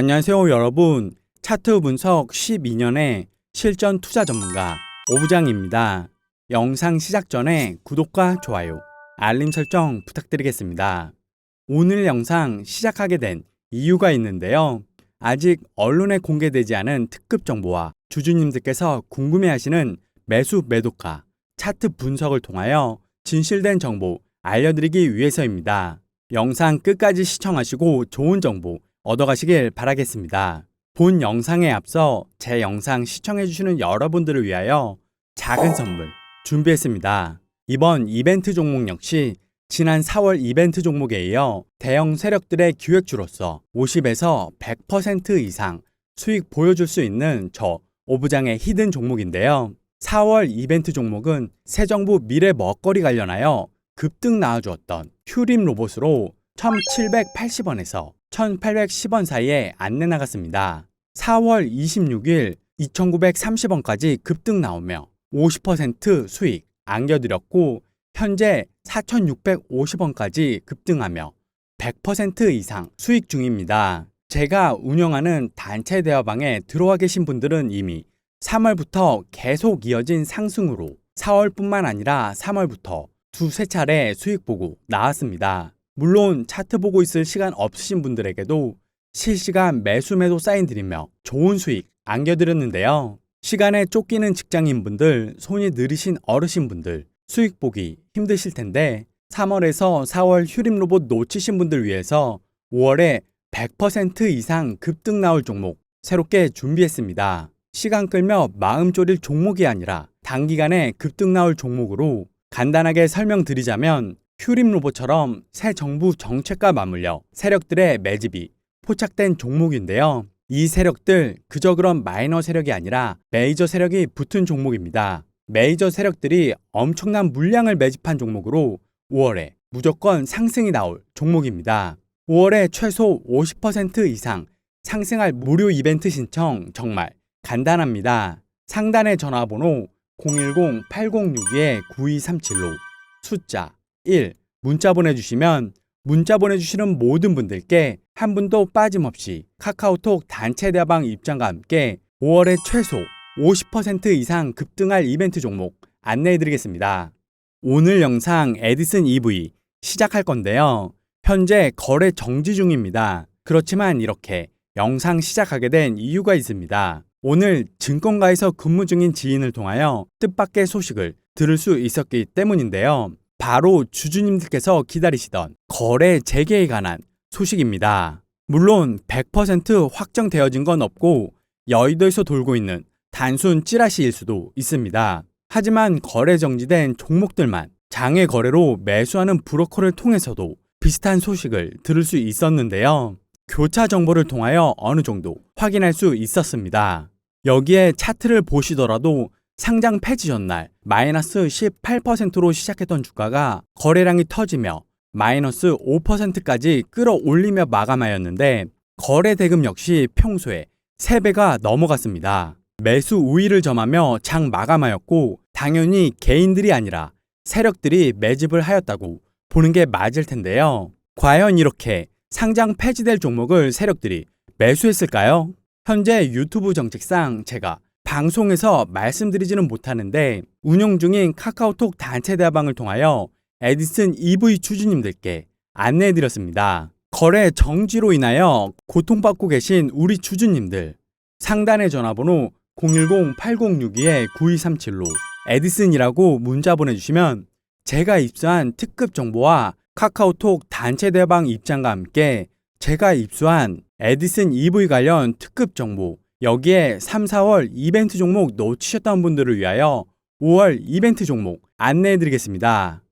안녕하세요 여러분 차트 분석 12년의 실전 투자 전문가 오부장입니다. 영상 시작 전에 구독과 좋아요, 알림 설정 부탁드리겠습니다. 오늘 영상 시작하게 된 이유가 있는데요. 아직 언론에 공개되지 않은 특급 정보와 주주님들께서 궁금해하시는 매수 매도가, 차트 분석을 통하여 진실된 정보 알려드리기 위해서입니다. 영상 끝까지 시청하시고 좋은 정보 얻어가시길 바라겠습니다. 본 영상에 앞서 제 영상 시청해주시는 여러분들을 위하여 작은 선물 준비했습니다. 이번 이벤트 종목 역시 지난 4월 이벤트 종목에 이어 대형 세력들의 기획주로서 50에서 100% 이상 수익 보여줄 수 있는 저 오부장의 히든 종목인데요. 4월 이벤트 종목은 새 정부 미래 먹거리 관련하여 급등 나와주었던 휴림 로봇으로 1780원에서 1810원 사이에 안내 나갔습니다. 4월 26일 2930원까지 급등 나오며 50% 수익 안겨드렸고 현재 4650원까지 급등하며 100% 이상 수익 중입니다. 제가 운영하는 단체 대화방에 들어와 계신 분들은 이미 3월부터 계속 이어진 상승으로 4월뿐만 아니라 3월부터 두세 차례 수익 보고 나왔습니다. 물론 차트 보고 있을 시간 없으신 분들에게도 실시간 매수 매도 사인 드리며 좋은 수익 안겨드렸는데요. 시간에 쫓기는 직장인분들, 손이 느리신 어르신분들, 수익 보기 힘드실 텐데 3월에서 4월 휴림 로봇 놓치신 분들 위해서 5월에 100% 이상 급등 나올 종목 새롭게 준비했습니다. 시간 끌며 마음 졸일 종목이 아니라 단기간에 급등 나올 종목으로 간단하게 설명드리자면 휴림 로봇처럼 새 정부 정책과 맞물려 세력들의 매집이 포착된 종목인데요. 이 세력들 그저 그런 마이너 세력이 아니라 메이저 세력이 붙은 종목입니다. 메이저 세력들이 엄청난 물량을 매집한 종목으로 5월에 무조건 상승이 나올 종목입니다. 5월에 최소 50% 이상 상승할 무료 이벤트 신청 정말 간단합니다. 상단의 전화번호 010-8062-9237로 숫자 1 문자 보내주시면 문자 보내주시는 모든 분들께 한 분도 빠짐없이 카카오톡 단체 대방 입장과 함께 5월에 최소 50% 이상 급등할 이벤트 종목 안내해드리겠습니다. 오늘 영상 에디슨 EV 시작할 건데요. 현재 거래 정지 중입니다. 그렇지만 이렇게 영상 시작하게 된 이유가 있습니다. 오늘 증권가에서 근무 중인 지인을 통하여 뜻밖의 소식을 들을 수 있었기 때문인데요. 바로 주주님들께서 기다리시던 거래 재개에 관한 소식입니다. 물론 100% 확정되어진 건 없고 여의도에서 돌고 있는 단순 찌라시일 수도 있습니다. 하지만 거래 정지된 종목들만 장외 거래로 매수하는 브로커를 통해서도 비슷한 소식을 들을 수 있었는데요. 교차 정보를 통하여 어느 정도 확인할 수 있었습니다. 여기에 차트를 보시더라도 상장 폐지 전날 마이너스 18%로 시작했던 주가가 거래량이 터지며 마이너스 5%까지 끌어올리며 마감하였는데 거래 대금 역시 평소에 3배가 넘어갔습니다. 매수 우위를 점하며 장 마감하였고 당연히 개인들이 아니라 세력들이 매집을 하였다고 보는 게 맞을 텐데요. 과연 이렇게 상장 폐지될 종목을 세력들이 매수했을까요? 현재 유튜브 정책상 제가 방송에서 말씀드리지는 못하는데 운영 중인 카카오톡 단체 대화방을 통하여 에디슨 EV 주주님들께 안내해드렸습니다. 거래 정지로 인하여 고통받고 계신 우리 주주님들 상단의 전화번호 010-8062-9237로 에디슨이라고 문자 보내주시면 제가 입수한 특급 정보와 카카오톡 단체 대방 입장과 함께 제가 입수한 에디슨 EV 관련 특급 정보 여기에 3, 4월 이벤트 종목 놓치셨던 분들을 위하여 5월 이벤트 종목 안내해 드리겠습니다.